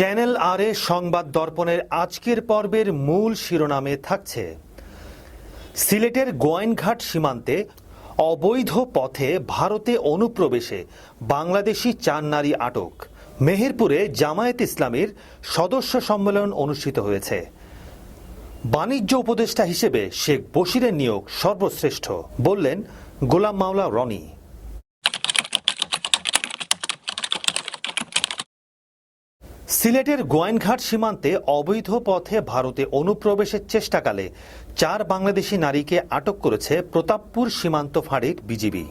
Channel আর এ সংবাদ দর্পণের আজকের পর্বের মূল শিরোনামে থাকছে, সিলেটের গোয়াইনঘাট সীমান্তে অবৈধ পথে ভারতে অনুপ্রবেশে বাংলাদেশি চার নারী আটক। মেহেরপুরে জামায়াত ইসলামীর সদস্য সম্মেলন অনুষ্ঠিত হয়েছে। বাণিজ্য উপদেষ্টা হিসেবে শেখ বশিরের নিয়োগ সর্বশ্রেষ্ঠ, বললেন গোলাম মাওলা রনি। সিলেটের গোয়াইনঘাট সীমান্তে অবৈধ পথে ভারতে অনুপ্রবেশের চেষ্টাকালে চার বাংলাদেশি নারীকে আটক করেছে প্রতাপপুর সীমান্ত ফাঁড়ির বিজিবি।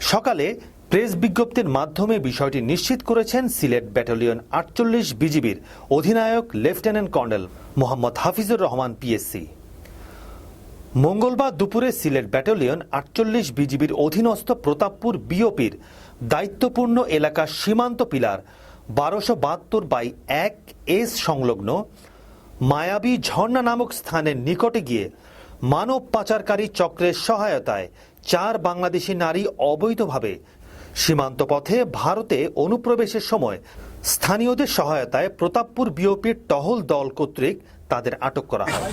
সকালে প্রেস বিজ্ঞপ্তির মাধ্যমে বিষয়টি নিশ্চিত করেছেন সিলেট ব্যাটালিয়ন আটচল্লিশ বিজিবির অধিনায়ক lieutenant colonel Mohammad Hafizur Rahman PSC মঙ্গলবার দুপুরে সিলেট ব্যাটালিয়ন আটচল্লিশ বিজিবির অধীনস্থ প্রতাপপুর বিওপির দায়িত্বপূর্ণ এলাকার সীমান্ত পিলার বারোশো বাহাত্তর বাই এক এস সংলগ্ন মায়াবী ঝর্ণা নামক স্থানের নিকটে গিয়ে মানব পাচারকারী চক্রের সহায়তায় চার বাংলাদেশি নারী অবৈধভাবে সীমান্ত পথে ভারতে অনুপ্রবেশের সময় স্থানীয়দের সহায়তায় প্রতাপপুর বিওপির টহল দল কর্তৃক তাদের আটক করা হয়।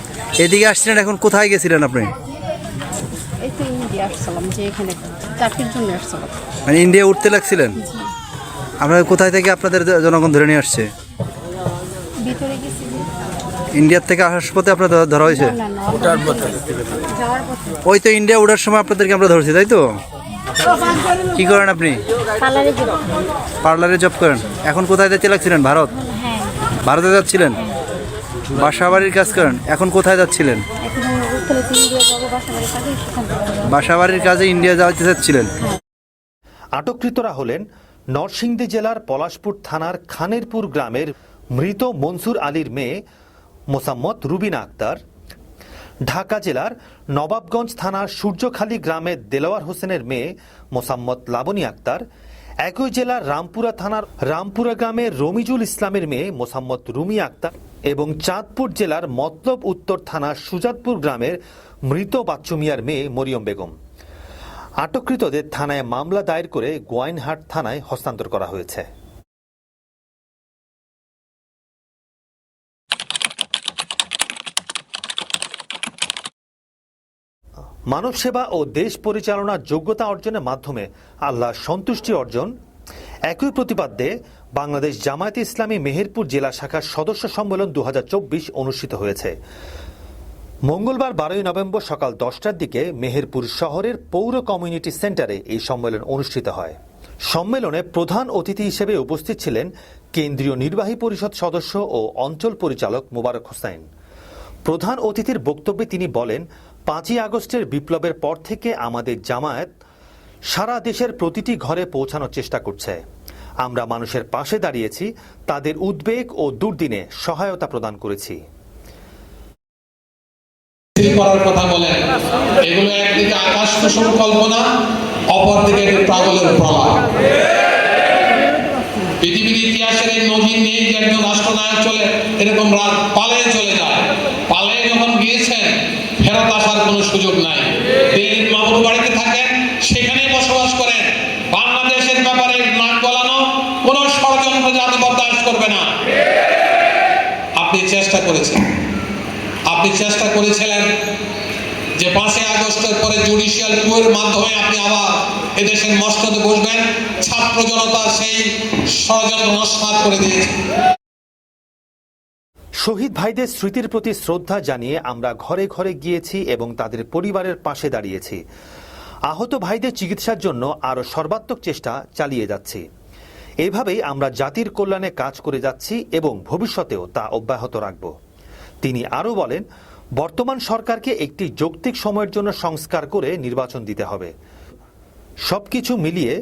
এদিকে আসছিলেন এখন কোথায় গেছিলেন আপনি? এই তো ইন্ডিয়া আসছিলাম যে এখানে চাকরির জন্য আসছিলাম। মানে ইন্ডিয়া উঠতে লাগছিলেন? আপনার কোথায় থেকে আপনাদের জনগণ ধরে নিয়ে আসছে। ইন্ডিয়ার থেকে আসার পথে আপনার ধরা- ধরা হয়েছে? না না ওটার পথে। যাওয়ার পথে। ওই তো ইন্ডিয়া ওঠার সময় আপনাদেরকে আমরা ধরছি তাই তো? কি করেন আপনি? পার্লারে জব করেন। এখন কোথায় যেতে লাগছিলেন? ভারত? হ্যাঁ। ভারতে যাচ্ছিলেন? বাসা বাড়ির কাজ করেন। এখন কোথায় যাচ্ছিলেন? বাসা বাড়ির কাজে ইন্ডিয়া যাওয়াতে যাচ্ছিলেন আটককৃতরা হলেন নরসিংদী জেলার পলাশপুর থানার খানেরপুর গ্রামের মৃত মনসুর আলীর মেয়ে মোসাম্মদ রুবিনা আক্তার, ঢাকা জেলার নবাবগঞ্জ থানার সূর্যখালী গ্রামের দেলোয়ার হোসেনের মেয়ে মোসাম্মদ লাবনী আক্তার, একই জেলার রামপুরা থানার রামপুরা গ্রামের রমিজুল ইসলামের মেয়ে মোসাম্মদ রুমি আক্তার এবং চাঁদপুর জেলার মতলব উত্তর থানার সুজাতপুর গ্রামের মৃত বাচ্চু মিয়ার মেয়ে মরিয়ম বেগম। আটককৃতদের থানায় মামলা দায়ের করে গোয়াইনহাট থানায় হস্তান্তর করা হয়েছে। মানব সেবা ও দেশ পরিচালনার যোগ্যতা অর্জনের মাধ্যমে আল্লাহ সন্তুষ্টি অর্জন। একই প্রতিপাদ্যে বাংলাদেশ জামায়াতে ইসলামী মেহেরপুর জেলা শাখার সদস্য সম্মেলন দু হাজার চব্বিশ অনুষ্ঠিত হয়েছে। মঙ্গলবার বারোই নভেম্বর সকাল দশটার দিকে মেহেরপুর শহরের পৌর কমিউনিটি সেন্টারে এই সম্মেলন অনুষ্ঠিত হয়। সম্মেলনে প্রধান অতিথি হিসেবে উপস্থিত ছিলেন কেন্দ্রীয় নির্বাহী পরিষদ সদস্য ও অঞ্চল পরিচালক মোবারক হোসাইন প্রধান অতিথির বক্তব্যে তিনি বলেন, পাঁচই আগস্টের বিপ্লবের পর থেকে আমাদের জামায়াত সারা দেশের প্রতিটি ঘরে পৌঁছানোর চেষ্টা করছে। আমরা মানুষের পাশে দাঁড়িয়েছি, তাদের উদ্বেগ ও দুর্দিনে সহায়তা প্রদান করেছি। তিনি করার কথা বলেন? এগুলো একদিকে আকাশ কুসুম কল্পনা অপরদিকে পাগলের প্রলাপ। পৃথিবীর ইতিহাসের এই নজির নেই যে একজন রাষ্ট্রনায়ক চলে, এরকম পালায়ে চলে যায়। পালায়ে যখন গিয়েছেন, ফেরত আসার কোনো সুযোগ নাই। মামুর বাড়িতে থাকেন সেখানেই বসবাস করেন। বাংলাদেশের ব্যাপারে নাক গলানো কোনো ষড়যন্ত্র করবে না। আপনি চেষ্টা করেছেন। আপনি চেষ্টা করেছিলেন যে পাঁচই আগস্টের পরে জুডিশিয়াল কুয়ের মাধ্যমে আপনি আবার এদেশের মস্তদে বসবেন। ছাত্র জনতা সেই ষড়যন্ত্র নস্বাত করে দিয়েছে। শহীদ ভাইদের স্মৃতির প্রতি শ্রদ্ধা জানিয়ে আমরা ঘরে ঘরে গিয়েছি এবং তাদের পরিবারের পাশে দাঁড়িয়েছি। আহত ভাইদের চিকিৎসার জন্য আরও সর্বাত্মক চেষ্টা চালিয়ে যাচ্ছি। এভাবেই আমরা জাতির কল্যাণে কাজ করে যাচ্ছি এবং ভবিষ্যতেও তা অব্যাহত রাখব। তিনি আরও বলেন, বর্তমান সরকারকে একটি যৌক্তিক সময়ের জন্য সংস্কার করে নির্বাচন দিতে হবে। সবকিছু মিলিয়ে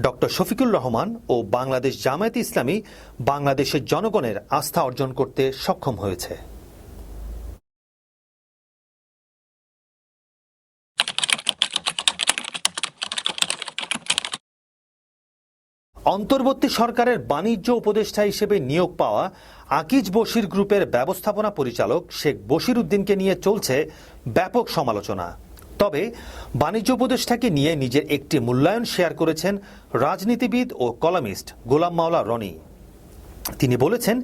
ডক্টর শফিকুল রহমান ও বাংলাদেশ জামায়াত ইসলামী বাংলাদেশের জনগণের আস্থা অর্জন করতে সক্ষম হয়েছে। অন্তর্বর্তী সরকারের বাণিজ্য উপদেষ্টা হিসেবে নিয়োগ পাওয়া আকিজ বশির গ্রুপের ব্যবস্থাপনা পরিচালক শেখ বশির উদ্দিনকে নিয়ে চলছে ব্যাপক সমালোচনা। তবে বাণিজ্য উপদেষ্টাকে নিয়ে নিজের একটি মূল্যায়ন শেয়ার করেছেন রাজনীতিবিদ ও কলামিস্ট গোলাম মাওলা রনি। তিনি বলেছেন,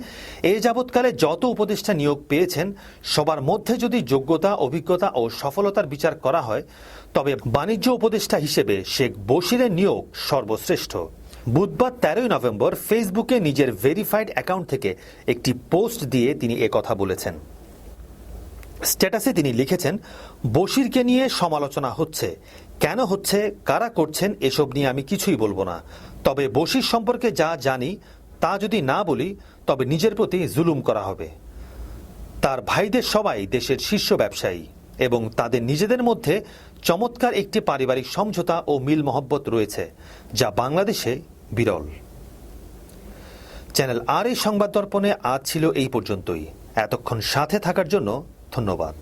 এ যাবৎকালে যত উপদেষ্টা নিয়োগ পেয়েছেন, সবার মধ্যে যদি যোগ্যতা, অভিজ্ঞতা ও সফলতার বিচার করা হয়, তবে বাণিজ্য উপদেষ্টা হিসেবে শেখ বশিরের নিয়োগ সর্বশ্রেষ্ঠ। বুধবার তেরোই নভেম্বর ফেসবুকে নিজের ভেরিফাইড অ্যাকাউন্ট থেকে একটি পোস্ট দিয়ে তিনি একথা বলেছেন। স্ট্যাটাসে তিনি লিখেছেন, বশিরকে নিয়ে সমালোচনা হচ্ছে। কেন হচ্ছে? কারা করছেন? এসব নিয়ে আমি কিছুই বলব না। তবে বশির সম্পর্কে যা জানি, তা যদি না বলি, তবে নিজের প্রতি জুলুম করা হবে। তার ভাইদের সবাই দেশের শীর্ষ ব্যবসায়ী এবং তাদের নিজেদের মধ্যে চমৎকার একটি পারিবারিক সমঝোতা ও মিল মহব্বত রয়েছে, যা বাংলাদেশে বিরল। চ্যানেল আর এই সংবাদ দর্পণে আজ ছিল এই পর্যন্তই। এতক্ষণ সাথে থাকার জন্য ধন্যবাদ।